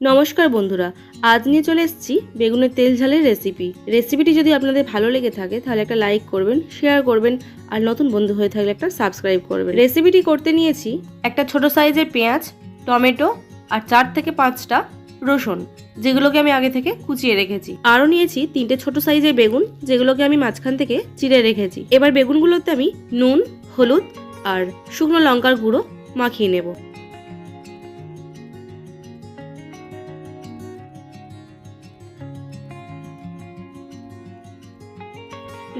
নমস্কার বন্ধুরা, আজ নিয়ে চলে এসেছি বেগুনের তেল ঝালের রেসিপি রেসিপিটি যদি আপনাদের ভালো লেগে থাকে, তাহলে একটা লাইক করবেন শেয়ার করবেন, আর নতুন বন্ধু হয়ে থাকলে একটা সাবস্ক্রাইব করবেন। রেসিপিটি করতে নিয়েছি একটা ছোট সাইজের পেঁয়াজ, টমেটো, আর চার থেকে পাঁচটা রসুন, যেগুলোকে আমি আগে থেকে কুচিয়ে রেখেছি। আরও নিয়েছি তিনটে ছোট সাইজের বেগুন, যেগুলোকে আমি মাঝখান থেকে চিড়ে রেখেছি। এবার বেগুনগুলোতে আমি নুন, হলুদ, আর শুকনো লঙ্কার গুঁড়ো মাখিয়ে নেব।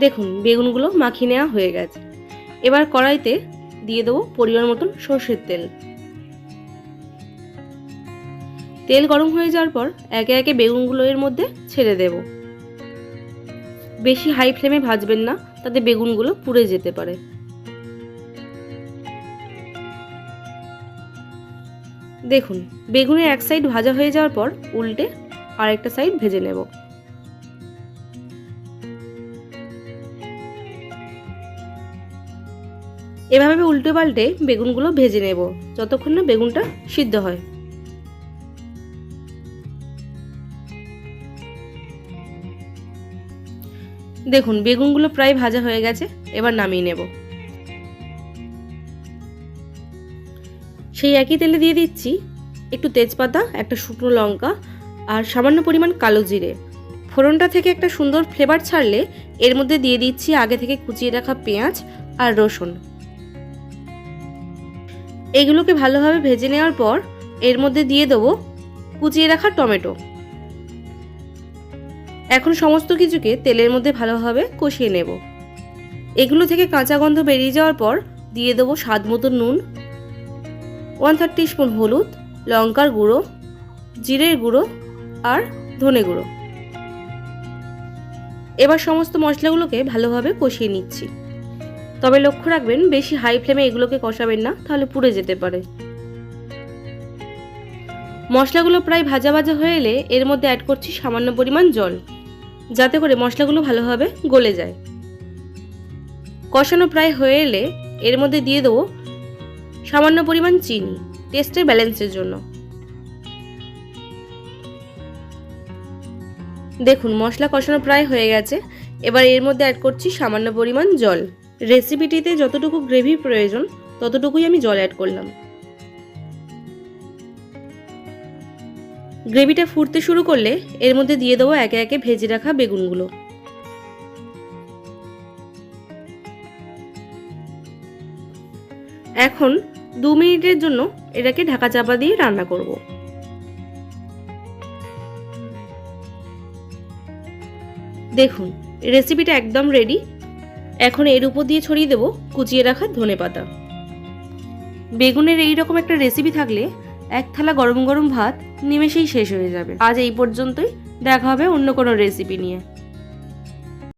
দেখুন, বেগুনগুলো মাখিয়ে নেওয়া হয়ে গেছে। এবার কড়াইতে দিয়ে দেবো পরিমাণ মতন সর্ষের তেল। তেল গরম হয়ে যাওয়ার পর একে একে বেগুনগুলো এর মধ্যে ছেড়ে দেব। বেশি হাই ফ্লেমে ভাজবেন না, তাতে বেগুনগুলো পুড়ে যেতে পারে। দেখুন বেগুনের এক সাইড ভাজা হয়ে যাওয়ার পর উল্টে আরেকটা সাইড ভেজে নেব। এভাবে উল্টে পাল্টে বেগুনগুলো ভেজে নেব, যতক্ষণ না বেগুনটা সিদ্ধ হয়। দেখুন, বেগুনগুলো প্রায় ভাজা হয়ে গেছে, এবার নামিয়ে নেব। সেই একই তেলে দিয়ে দিচ্ছি একটু তেজপাতা, একটা শুকনো লঙ্কা আর সামান্য পরিমাণ কালো জিরে। ফোড়নটা থেকে একটা সুন্দর ফ্লেভার ছাড়লে এর মধ্যে দিয়ে দিচ্ছি আগে থেকে কুচিয়ে রাখা পেঁয়াজ আর রসুন। এগুলোকে ভালোভাবে ভেজে নেওয়ার পর এর মধ্যে দিয়ে দেবো কুচিয়ে রাখা টমেটো। এখন সমস্ত কিছুকে তেলের মধ্যে ভালোভাবে কষিয়ে নেব। এগুলো থেকে কাঁচা গন্ধ বেরিয়ে যাওয়ার পর দিয়ে দেবো স্বাদ মতো নুন ওয়ান থার্ড স্পুন হলুদ, লঙ্কার গুঁড়ো, জিরের গুঁড়ো আর ধনে গুঁড়ো। এবার সমস্ত মশলাগুলোকে ভালোভাবে কষিয়ে নিচ্ছি। তবে লক্ষ্য রাখবেন, বেশি হাই ফ্লেমে এগুলোকে কষাবেন না, তাহলে পুড়ে যেতে পারে। মশলাগুলো প্রায় ভাজা ভাজা হয়ে এলে এর মধ্যে অ্যাড করছি সামান্য পরিমাণ জল, যাতে করে মশলাগুলো ভালোভাবে গলে যায়। কষানো প্রায় হয়ে এলে এর মধ্যে দিয়ে দেবো সামান্য পরিমাণ চিনি টেস্টের ব্যালেন্সের জন্য। দেখুন, মশলা কষানো প্রায় হয়ে গেছে, এবার এর মধ্যে অ্যাড করছি সামান্য পরিমাণ জল। রেসিপিটিতে যতটুকু গ্রেভি প্রয়োজন, ততটুকুই আমি জল অ্যাড করলাম। গ্রেভিটা ফুটতে শুরু করলে এর মধ্যে দিয়ে দেবো একে একে ভেজে রাখা বেগুনগুলো। এখন দু মিনিটের জন্য এটাকে ঢাকা চাপা দিয়ে রান্না করব। দেখুন রেসিপিটা একদম রেডি এখন এর উপর দিয়ে ছড়িয়ে দেবো কুচিয়ে রাখা ধনে পাতা। বেগুনের এই রকম একটা রেসিপি থাকলে এক থালা গরম গরম ভাত নিমেষেই শেষ হয়ে যাবে। আজ এই পর্যন্তই। দেখা হবে অন্য কোনো রেসিপি নিয়ে।